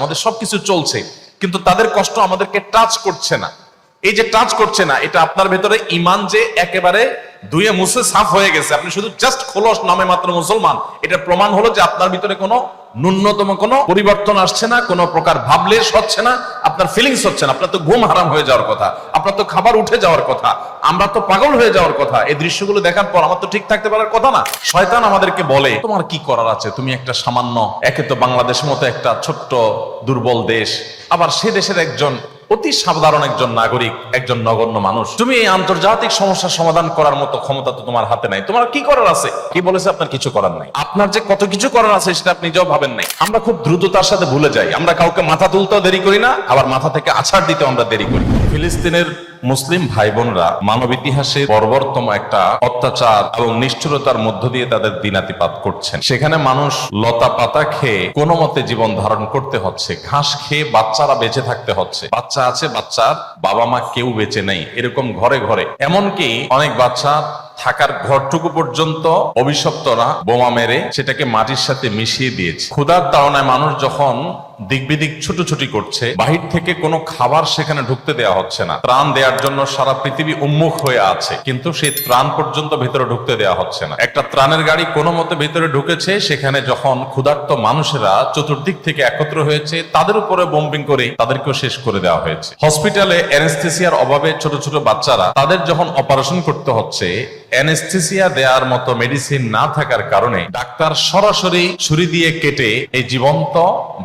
আমাদের সবকিছু চলছে, কিন্তু তাদের কষ্ট আমাদেরকে টাচ করছে না। এই যে টাচ করছে না, এটা আপনার ভেতরে ইমান যে একেবারে ধুয়ে মুছে সাফ হয়ে গেছে। আপনি শুধু জাস্ট খোলস নামে মাত্র মুসলমান। এটা প্রমাণ হলো যে আপনার ভিতরে কোনো ন্যূনতম কোনো পরিবর্তন আসছে না, কোনো প্রকার ভাবলেশ হচ্ছে না, আপনার ফিলিংস হচ্ছে না। আপনার তো ঘুম হারাম হয়ে যাওয়ার কথা, আপনার তো খাবার উঠে যাওয়ার কথা, আমরা তো পাগল হয়ে যাওয়ার কথা। এই দৃশ্যগুলো দেখার পর আমার তো ঠিক থাকতে পারার কথা না। শয়তান আমাদেরকে বলে, তোমার কি করার আছে? তুমি একটা সামান্য, একে তো বাংলাদেশের মতো একটা ছোট্ট দুর্বল দেশ। আবার সে দেশের একজন অতি সাধারণ একজন নাগরিক, একজন নগণ্য মানুষ। তুমি এই আন্তর্জাতিক সমস্যা সমাধান করার মতো ক্ষমতা তো তোমার হাতে নাই। তোমার কি করার আছে? কি বলেছে আপনার কিছু করার নাই। আপনার যে কত কিছু করার আছে সেটা আপনি নিজেও ভাবেন নাই। আমরা খুব দ্রুততার সাথে ভুলে যাই। আমরা কাউকে মাথা তুলতেও দেরি করি না, আবার মাথা থেকে আছাড় দিতেও আমরা দেরি করি। ফিলিস্তিনের মুসলিম ভাই বোনরা মানব ইতিহাসে বর্বরতম একটা অত্যাচার এবং নিষ্ঠুরতার মধ্য দিয়ে তাদের দিনাতিপাত করছেন। সেখানে মানুষ লতা পাতা খেয়ে কোনো মতে জীবন ধারণ করতে হচ্ছে, ঘাস খেয়ে বাচ্চারা বেঁচে থাকতে হচ্ছে। বাচ্চা আছে, বাচ্চার বাবা মা কেউ বেঁচে নেই, এরকম ঘরে ঘরে। এমনকি অনেক বাচ্চা থাকার ঘরটুকু পর্যন্ত অভিশপ্তরা বোমা মেরে সেটাকে মাটির সাথে মিশিয়ে দিয়েছে। ক্ষুধার তাড়নায় মানুষ যখন দিক বিদিক ছুটোছুটি করছে। বাহির থেকে কোনো খাবার সেখানে ঢুকতে দেওয়া হচ্ছে না। ত্রাণ দেওয়ার জন্য সারা পৃথিবী উন্মুখ হয়ে আছে। কিন্তু সেই ত্রাণ পর্যন্ত ভেতরে ঢুকতে দেওয়া হচ্ছে না। একটা ত্রাণের গাড়ি কোনো মতে ভেতরে ঢুকেছে, সেখানে যখন ক্ষুধার্ত মানুষেরা চতুর্দিক থেকে একত্র হয়েছে, তাদের উপরে বোম্বিং করে তাদেরকেও শেষ করে দেওয়া হয়েছে। হসপিটালে অ্যানেস্থেসিয়ার অভাবে ছোট ছোট বাচ্চারা তাদের যখন অপারেশন করতে হচ্ছে, অ্যানেস্থেসিয়া দেওয়ার মতো মেডিসিন না থাকার কারণে ডাক্তার সরাসরি ছুরি দিয়ে কেটে এই জীবন্ত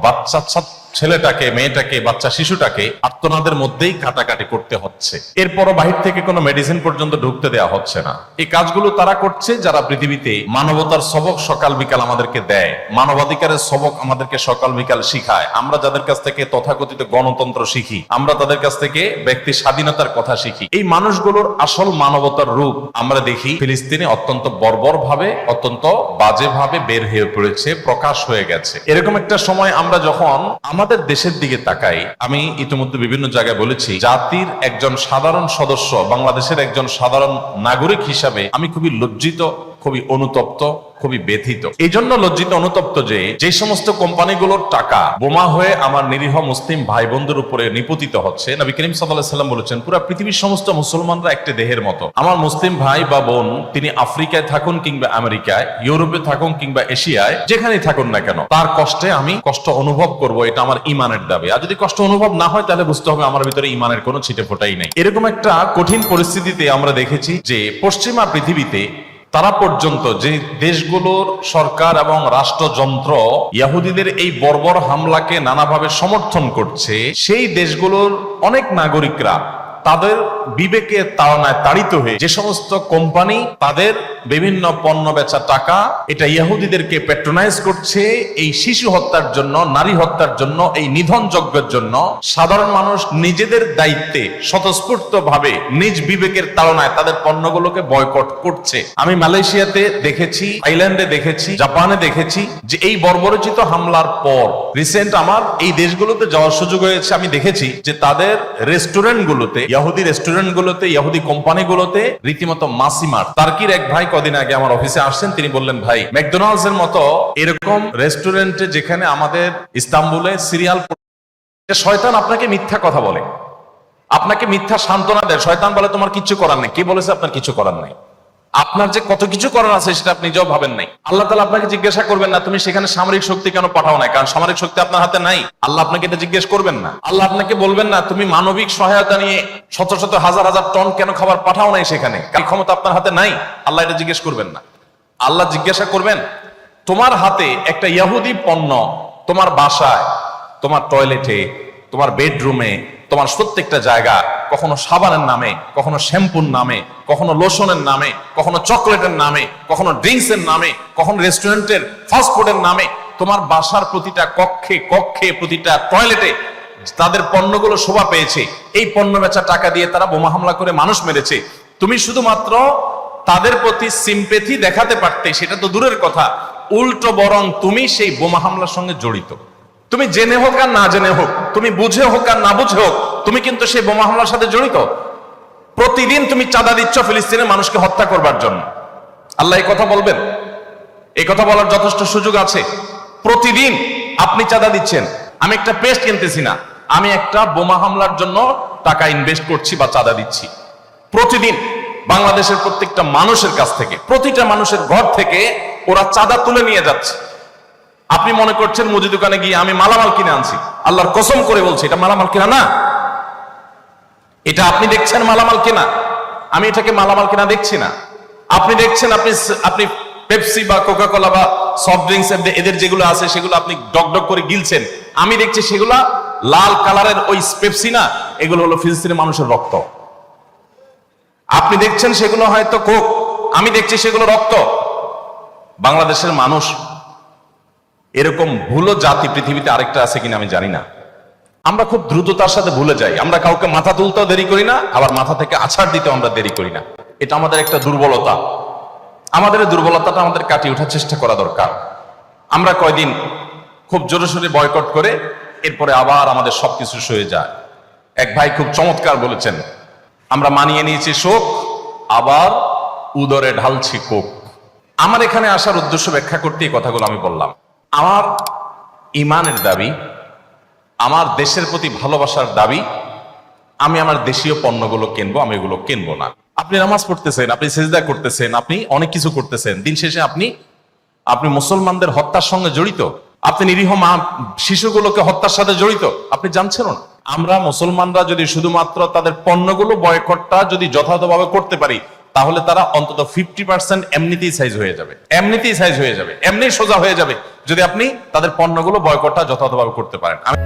বাচ্চা صد صد ছেলেটাকে, মেয়েটাকে, বাচ্চা, শিশুটাকে আত্মনাদের মধ্যেই কাটাকাটি করতে হচ্ছে। এরপরও বাহির থেকে কোনো মেডিসিন পর্যন্ত ঢুকতে দেওয়া হচ্ছে না। এই কাজগুলো তারা করছে, যারা পৃথিবীতে মানবতার সবক সকাল বিকাল আমাদেরকে দেয়। মানবাধিকারের সবক আমাদেরকে সকাল বিকাল শিখায়। আমরা যাদের কাছ থেকে তথাকথিত গণতন্ত্র শিখি, আমরা তাদের কাছ থেকে ব্যক্তি স্বাধীনতার কথা শিখি। এই মানুষগুলোর আসল মানবতার রূপ আমরা দেখি ফিলিস্তিনে অত্যন্ত বর্বর ভাবে অত্যন্ত বাজে ভাবে বের হয়ে পড়েছে, প্রকাশ হয়ে গেছে। এরকম একটা সময় আমরা যখন আমাদের দেশের দিকে তাকাই, আমি ইতিমধ্যে বিভিন্ন জায়গায় বলেছি, জাতির একজন সাধারণ সদস্য, বাংলাদেশের একজন সাধারণ নাগরিক হিসাবে আমি খুবই লজ্জিত খুবই অনুতপ্ত, খুবই ব্যথিত। এই জন্য লজ্জিত, অনুতপ্ত যে যে সমস্ত কোম্পানিগুলোর টাকা বোমা হয়ে আমার নিরীহ মুসলিম ভাই বোনদের উপরে নিপতিত হচ্ছে, নবী করিম সাল্লাম বলেছেন, পুরো পৃথিবীর সমস্ত মুসলমানরা একটি দেহের মতো। আমার মুসলিম ভাই বা বোন, তিনি আফ্রিকায় থাকুন কিংবা আমেরিকায়, ইউরোপে থাকুন কিংবা এশিয়ায়, যেখানেই থাকুন না কেন, তার কষ্টে আমি কষ্ট অনুভব করব, এটা আমার ইমানের দাবি। আর যদি কষ্ট অনুভব না হয়, তাহলে বুঝতে হবে আমার ভিতরে ইমানের কোনো ছিটে ফোটাই নেই। এরকম একটা কঠিন পরিস্থিতিতে আমরা দেখেছি যে, পশ্চিমা পৃথিবীতে তারা পর্যন্ত যে দেশগুলোর সরকার এবং রাষ্ট্রযন্ত্র ইয়াহুদিদের এই বর্বর হামলাকে নানাভাবে সমর্থন করছে, সেই দেশগুলোর অনেক নাগরিকরা তাদের বিবেকে তাড়নায় তাড়িত হয়ে যে সমস্ত কোম্পানি তাদের বিভিন্ন পণ্য বেচা টাকা, এটা ইহুদিদেরকে পেট্রোনাইজ করছে, এই শিশু হত্যার জন্য, নারী হত্যার জন্য, এই নিধন যজ্ঞের জন্য, সাধারণ মানুষ নিজেদের দায়িত্বে স্বতঃস্ফূর্ত ভাবে নিজ বিবেকের তাড়নায় তাদের পণ্যগুলোকে বয়কট করছে। আমি মালয়েশিয়াতে দেখেছি, থাইল্যান্ডে দেখেছি, জাপানে দেখেছি যে এই বর্বরচিত হামলার পর রিসেন্ট আমার এই দেশগুলোতে যাওয়ার সুযোগ হয়েছে। আমি দেখেছি যে তাদের রেস্টুরেন্ট গুলোতে ইয়াহুদি রেস্টুরেন্ট গুলোতে ইহুদি কোম্পানিগুলোতে, রীতিমতো মাসিমার। তার্কির এক ভাই কদিন আগে আমার অফিসে আসছেন, তিনি বললেন, ভাই ম্যাকডোনাল্ডস এর মতো এরকম রেস্টুরেন্টে যেখানে আমাদের ইস্তাম্বুলে সিরিয়াল শয়তান আপনাকে মিথ্যা কথা বলে। আপনাকে মিথ্যা সান্ত্বনা দেয়। শয়তান বলে, তোমার কিছু করার নেই। কে বলেছে, আপনার কিছু করার নেই? আপনার যে কত কিছু করার আছে সেটা আপনি নিজেও ভাবেন নাই। আল্লাহ তালা আপনাকে জিজ্ঞাসা করবেন না, তুমি সেখানে সামরিক শক্তি কেন পাঠাও নাই? কারণ সামরিক শক্তি আপনার হাতে নাই। আল্লাহ আপনাকে এটা জিজ্ঞেস করবেন না। আল্লাহ আপনাকে বলবেন না, তুমি মানবিক সহায়তা নিয়ে শত শত হাজার হাজার টন কেন খাবার পাঠাও নাই সেখানে? ক্ষমতা আপনার হাতে নাই। আল্লাহ এটা জিজ্ঞেস করবেন না। আল্লাহ জিজ্ঞাসা করবেন, তোমার হাতে একটা ইয়াহুদি পণ্য তোমার বাসায়, তোমার টয়লেটে তোমার বেডরুমে তোমার প্রত্যেকটা জায়গা কখনো সাবানের নামে, কখনো শ্যাম্পুর নামে, কখনো লোশনের নামে, কখনো চকলেটের নামে, কখনো ড্রিঙ্কস এর নামে, কখনো রেস্টুরেন্টের ফাস্ট ফুডের নামে, তোমার বাসার প্রতিটা কক্ষে কক্ষে প্রতিটা টয়লেটে তাদের পণ্যগুলো শোভা পেয়েছে। এই পণ্য বেচা টাকা দিয়ে তারা বোমা হামলা করে মানুষ মেরেছে। তুমি শুধুমাত্র তাদের প্রতি সিম্পেথি দেখাতে পারতে, সেটা তো দূরের কথা। উল্টো বরং তুমি সেই বোমা হামলার সঙ্গে জড়িত। তুমি জেনে হোক আর না জেনে হোক, তুমি বুঝে হোক আর না বুঝে হোক, তুমি কিন্তু সেই বোমা হামলার সাথে জড়িত। প্রতিদিন তুমি চাঁদা দিচ্ছ ফিলিস্তিনের মানুষকে হত্যা করবার জন্য। আল্লাহ এই কথা বলবেন? এই কথা বলার যথেষ্ট সুযোগ আছে। প্রতিদিন আপনি চাঁদা দিচ্ছেন। আমি একটা পেস্ট কিনতেছি না। আমি একটা বোমা হামলার জন্য টাকা ইনভেস্ট করছি বা চাঁদা দিচ্ছি। প্রতিদিন বাংলাদেশের প্রত্যেকটা মানুষের কাছ থেকে, প্রতিটা মানুষের ঘর থেকে ওরা চাঁদা তুলে নিয়ে যাচ্ছে। আপনি মনে করছেন মুদি দোকানে গিয়ে আমি মালামাল কিনে আনছি? আল্লাহর কসম করে বলছি, এটা মালামাল কিনা না। এটা আপনি দেখছেন মালামাল কিনা? আমি এটাকে মালামাল কিনা দেখছি না। আপনি দেখছেন আপনি আপনি পেপসি বা কোকা কোলা বা সফট ড্রিঙ্কস এদের যেগুলো আছে, সেগুলো আপনি ডক ডক করে গিলছেন। আমি দেখছি সেগুলা লাল কালারের ওই পেপসি না, এগুলো হলো ফিলিস্তিনের মানুষের রক্ত। আপনি দেখছেন সেগুলো হয়তো কোক, আমি দেখছি সেগুলো রক্ত। বাংলাদেশের মানুষ এরকম ভুলো জাতি পৃথিবীতে আরেকটা আছে কিনা আমি জানি না। আমরা খুব দ্রুততার সাথে ভুলে যাই। আমরা কাউকে মাথা তুলতেও দেরি করি না, আবার মাথা থেকে আছাড় দিতেও আমরা দেরি করি না। এটা আমাদের একটা দুর্বলতা। আমাদের দুর্বলতাটা আমাদের কাটিয়ে ওঠার চেষ্টা করা দরকার। আমরা কয়দিন খুব জোরে বয়কট করে, এরপরে আবার আমাদের সবকিছু সয়ে যায়। এক ভাই খুব চমৎকার বলেছেন, আমরা মানিয়ে নিয়েছি শোক, আবার উদরে ঢালছি কোক। আমার এখানে আসার উদ্দেশ্য ব্যাখ্যা করতে এই কথাগুলো আমি বললাম। আমার ইমানের দাবি, আমার দেশের প্রতি ভালোবাসার দাবি, আমি আমার দেশীয় পণ্যগুলো কিনবো, আমি এগুলো কিনবো না। আপনি নামাজ পড়তেছেন, আপনি সেজদা করতেছেন, আপনি অনেক কিছু করতেছেন, দিন শেষে আপনি আপনি মুসলমানদের হত্যার সঙ্গে জড়িত, আপনি নিরীহ মা, শিশুগুলোকে হত্যার সাথে জড়িত, আপনি জানছেন না। আমরা মুসলমানরা যদি শুধুমাত্র তাদের পণ্যগুলো বয়কটটা যদি যথাযথভাবে করতে পারি তাহলে তারা অন্তত ফিফটি পার্সেন্ট এমনিতেই সাইজ হয়ে যাবে। এমনিতেই সাইজ হয়ে যাবে। এমনি সোজা হয়ে যাবে। যদি আপনি তাদের পণ্যগুলো বয়কটটা যথাযথভাবে করতে পারেন। আমি